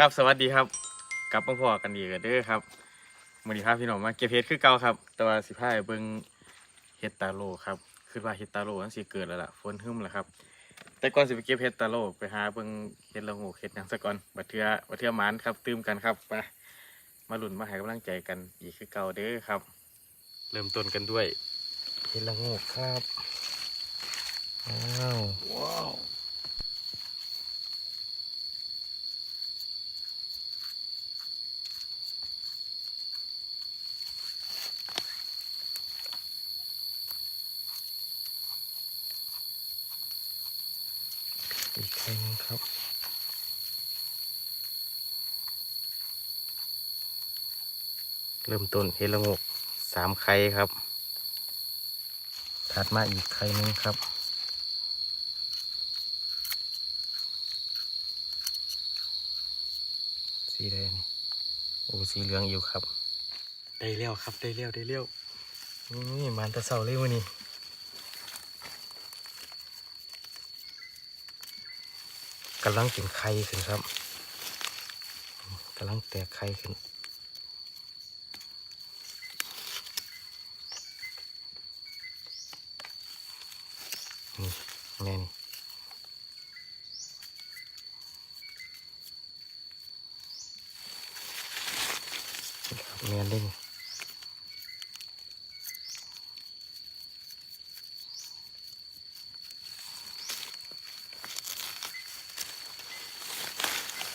ครับสวัสดีครับ กลับมาพอกันอีกแล้วเด้อครับมือนี้พาพี่น้องมาเก็บเห็ดคือเก่าครับแต่ว่าสิพาไปเบิ่งเห็ดตาโลครับคือว่าเห็ดตาโลมันสิเกิดแล้วล่ะฝนหึมแล้วครับ แต่ก่อนสิไปเก็บเห็ดตาโลไปหาเบิ่งเห็ดละโงูเห็ดหยังซะก่อนบัดเทือบัดเทือหมานครับตื่มกันครับไปมาหลุนมาให้กำลังใจกันอีกคือเก่าเด้อครับ เริ่มต้นกันด้วยเห็ดละโงูครับอ้าวว้าว อีกครั้งนึงครับเริ่มต้นเฮละโงกสามไข่ครับ ถัดมาอีกไข่หนึงครับ สีแดงโอ้สีเหลืองอยู่ครับ ได้เลี้ยวครับ ได้เลี้ยวได้เลี้ยวนี่มันแตะเสาเลยวัน กำลังเป็นไข่ขึ้นครับกำลังแตกไข่ขึ้นนี่แม่นี่นี่ครับแม่นเด้ง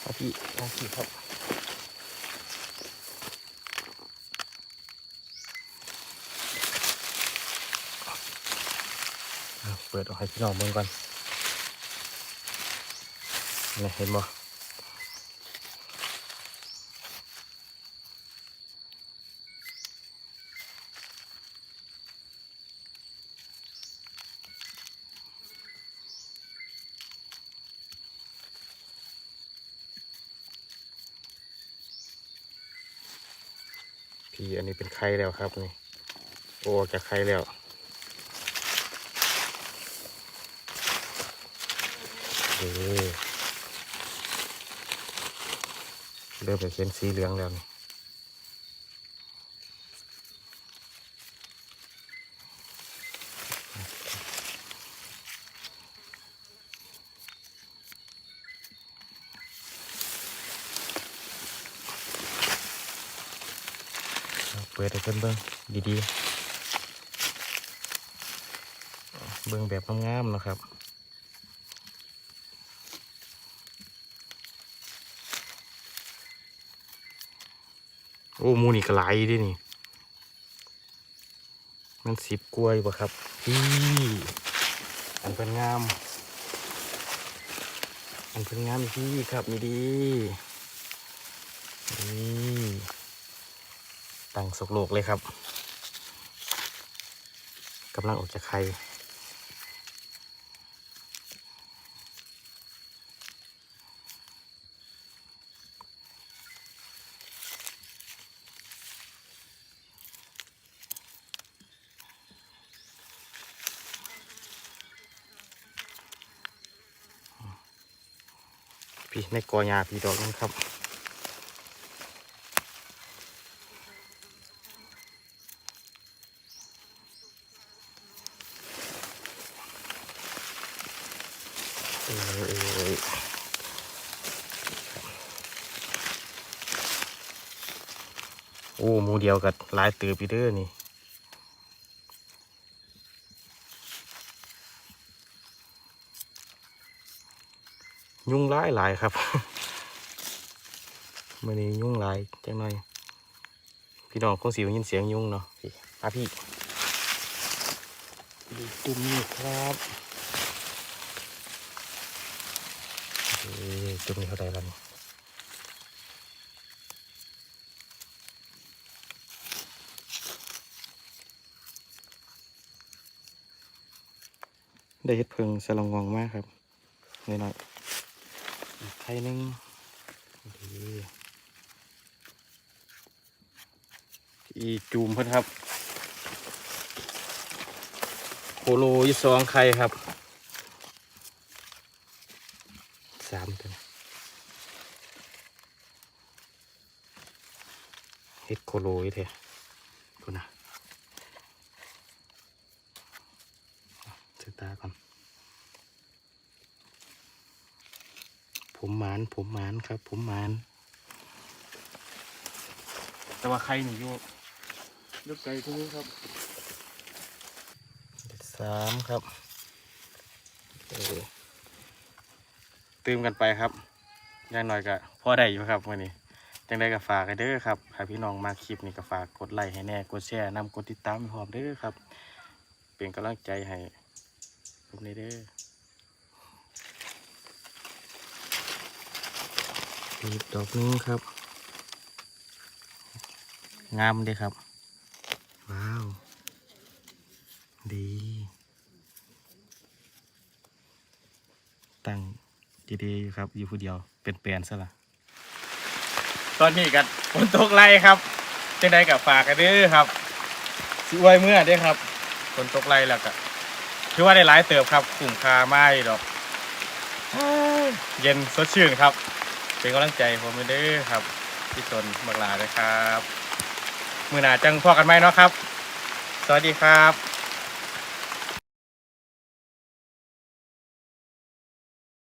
เอาพี่เอาพี่ครับเอาเปิดออกให้พี่น้องเบิ่งก่อนนี่เห็นบ่ีอันนี้เป็นไข่แล้วครับนี่โอ้ออกจากไข่แล้วเออเริ่มจะเป็นสีเหลืองแล้วนี่ ปิดให้เพิ่นเบิ่งดีๆ เบิ่งแบบงามๆนะครับโอ้มูนี่ก็หลายดินี่ มันสิบกล้วยบ่ครับพี่อันเป็นงาม อันเป็นงามพี่ครับนี่ดีนี่ ตั้งสกโลกเลยครับกำลังออกจากไข่พี่ในกอหญ้าพี่ดอกนึงครับ เอ้ยเอ้ยเอ้ย โอ้หมูเดียวกับหลายเตือปีเด้อนี่ยุ่งหลายหลายครับมื่อนี้ยุ่งหลายจังหน่อย พี่น้องคงสิได้ยินเสียงยุ่งเนาะพี่อาพี่ดูตุ่มนี่ครับเอ้ย ตุ่มนี้เท่าไหร่แล้วนี่ได้เฮ็ดเพิงสลองงองมากครับหน่อยๆไข่นึ่งดีอีจูมเพิ่อนครับโคโลยี่สองไข่ครับ สามตัวเฮ็ดโคโลยเถอะคุณนะเสตาก่อนผมหมานผมหมานครับ ผมหมาน แต่ว่าใครหนีอยู่ลูกไก่ตัวนี้ครับสามครับเออ ตื่มกันไปครับอย่างน้อยก็พอได้อยู่ครับวันนี้จังได้ก็ฝากกันเด้อครับถ้าพี่น้องมาคลิปนี้ก็ฝากกดไลค์ให้แน่กดแชร์นำกดติดตามให้พร้อมเด้อครับ เป็นกำลังใจให้ผมนี่เด้ออีกดอกหนึงครับ งามเด้อครับ ว้าว ดี ตั้ง ดีๆอยู่ครับ อยู่ผู้เดียวเป็นแปลนซะละตอนนี้กันฝนตกไล่ครับจังใดกับฝากกันเด้อครับสิอวยเมื่อเด้อครับฝนตกไล่แล้วก็ถือว่าได้หลายเติบครับคุ้มคาไม่ดอกเย็นสดชื่นครับ เป็นกำลังใจผมเด้อครับที่ตนบักหลาเลยครับ มือหนาจังพอกันไหมเนาะครับ สวัสดีครับ